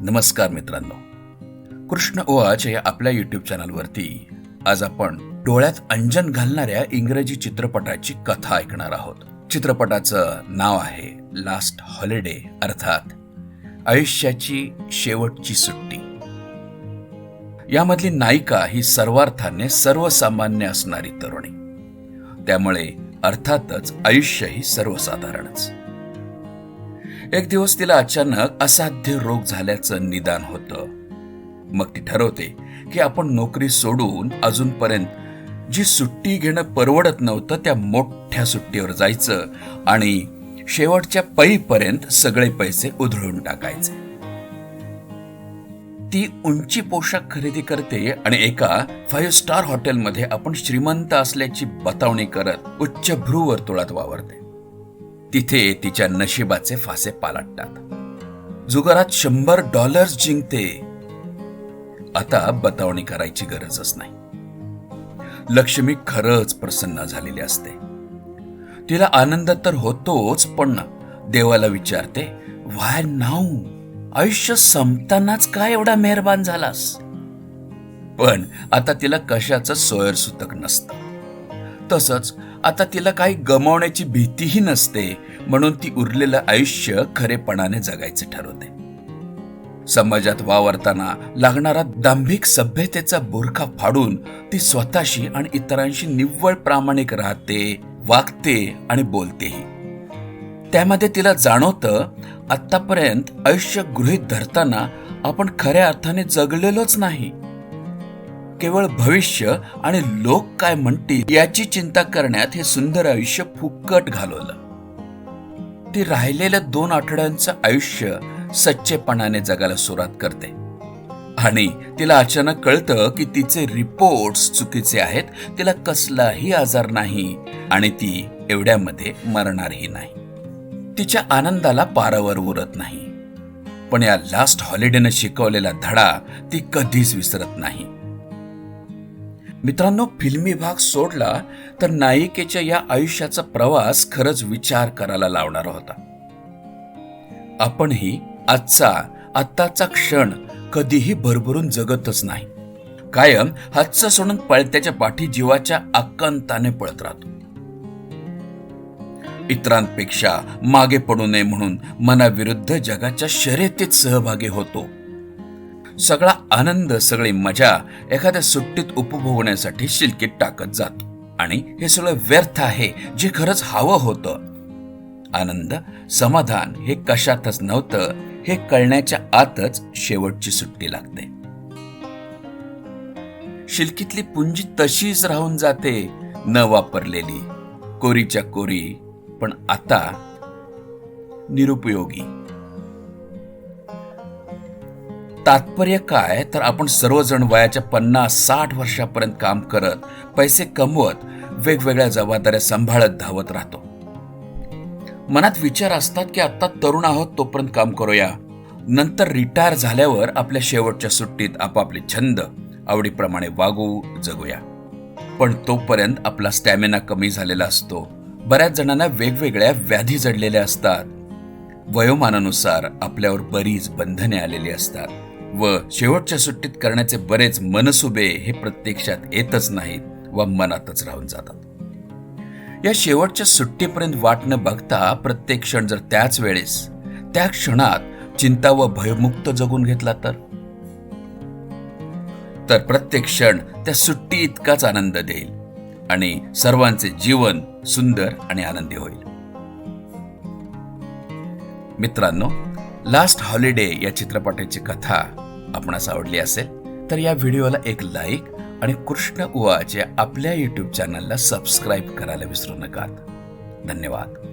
नमस्कार मित्रांनो. कृष्ण ओआच या आपल्या युट्यूब चॅनलवरती आज आपण डोळ्यात अंजन घालणाऱ्या इंग्रजी चित्रपटाची कथा ऐकणार आहोत. चित्रपटाचं नाव आहे लास्ट हॉलिडे अर्थात आयुष्याची शेवटची सुट्टी. यामधली नायिका ही सर्वार्थाने सर्वसामान्य असणारी तरुणी. त्यामुळे अर्थातच आयुष्यही सर्वसाधारणच. एक दिवस तिला अचानक असाध्य रोग झाल्याचं निदान होतं. मग ती ठरवते की आपण नोकरी सोडून अजूनपर्यंत जी सुट्टी घेणं परवडत नव्हतं त्या मोठ्या सुट्टीवर जायचं आणि शेवटच्या पैपर्यंत सगळे पैसे उधळून टाकायचे. ती उंची पोशाख खरेदी करते आणि एका फाईव्ह स्टार हॉटेलमध्ये आपण श्रीमंत असल्याची बतावणी करत उच्च भ्रू वर्तुळात वावरते. तिथे तिच्या नशिबाचे फासे पालटतात. जुगारात शंभर डॉलर्स जिंकते. आता बतावणी करायची गरजच नाही. लक्ष्मी खरंच प्रसन्न झालेली असते. तिला आनंद तर होतोच पण देवाला विचारते वाय नाऊ आयुष्य संपतानाच काय एवढा मेहरबान झालास? पण आता तिला कशाचं सोयरसूतक नसतं. तसंच आता तिला काही गमावण्याची भीतीही नसते म्हणून ती उरलेलं आयुष्य खरेपणाने जगायचे ठरवते. समाजात वावरताना लागणारा दांभिक सभ्यतेचा बुरखा फाडून ती स्वतःशी आणि इतरांशी निव्वळ प्रामाणिक राहते वागते आणि बोलतेही. त्यामध्ये तिला जाणवतं आतापर्यंत आयुष्य गृहीत धरताना आपण खऱ्या अर्थाने जगलेलोच नाही. केवळ भविष्य आणि लोक काय म्हणतील याची चिंता करण्यात हे सुंदर आयुष्य फुकट घालवलं. ती राहिलेल्या दोन आठवड्यांचं आयुष्य सच्चेपणाने जगायला सुरुवात करते. आणि तिला अचानक कळतं की तिचे रिपोर्ट्स चुकीचे आहेत तिला कसलाही आजार नाही आणि ती एवढ्यामध्ये मरणारही नाही. तिच्या आनंदाला पारावर उरत नाही. पण या लास्ट हॉलिडेनं शिकवलेला धडा ती कधीच विसरत नाही. मित्रांनो फिल्मी भाग सोडला तर नायिकेच्या या आयुष्याचा प्रवास खरंच विचार करायला लावणारा होता. आपणही आजचा आत्ताचा क्षण कधीही भरभरून जगतच नाही. कायम हातचं सोडून पळत्याच्या पाठी जीवाच्या आकांताने पळत राहतो. इतरांपेक्षा मागे पडू नये म्हणून मनाविरुद्ध जगाच्या शर्यतीत सहभागी होतो. सगळा आनंद सगळी मजा एखाद्या सुट्टीत उपभोगण्यासाठी शिलकीत टाकत जातो. आणि हे सगळं व्यर्थ आहे जे खरंच हवं होतं. आनंद समाधान हे कशातच नव्हतं हे कळण्याच्या आतच शेवटची सुट्टी लागते. शिलकीतली पुंजी तशीच राहून जाते न वापरलेली. कोरीच्या कोरी पण आता निरुपयोगी. तात्पर्य काय? तर आपण सर्वजण वयाच्या पन्नास साठ वर्षापर्यंत काम करत पैसे कमवत वेगवेगळ्या जबाबदाऱ्या सांभाळत धावत राहतो. मनात विचार असतात की आता तरुण आहोत तोपर्यंत काम करूया. नंतर रिटायर झाल्यावर आपल्या शेवटच्या सुट्टीत आपापले छंद आवडीप्रमाणे वागू जगूया. पण तोपर्यंत आपला स्टॅमिना कमी झालेला असतो. बऱ्याच जणांना वेगवेगळ्या व्याधी जडलेल्या असतात. वयोमानानुसार आपल्यावर बरीच बंधने आलेली असतात. व शेवटच्या सुट्टीत करण्याचे बरेच मनसुबे हे प्रत्यक्षात येतच नाहीत व मनातच राहून जातात. या शेवटच्या सुट्टीपर्यंत वाट न बघता प्रत्येक क्षण जर त्याच वेळेस त्या क्षणात चिंता व भयमुक्त जगून घेतला तर? तर प्रत्येक क्षण त्या सुट्टी इतकाच आनंद देईल आणि सर्वांचे जीवन सुंदर आणि आनंदी होईल. मित्रांनो लास्ट हॉलिडे या चित्रपटाची कथा आपणास आवडली असेल तर या व्हिडिओला एक लाईक आणि कृष्ण उवाचे आपल्या युट्यूब चॅनलला सबस्क्राईब करायला विसरू नका धन्यवाद.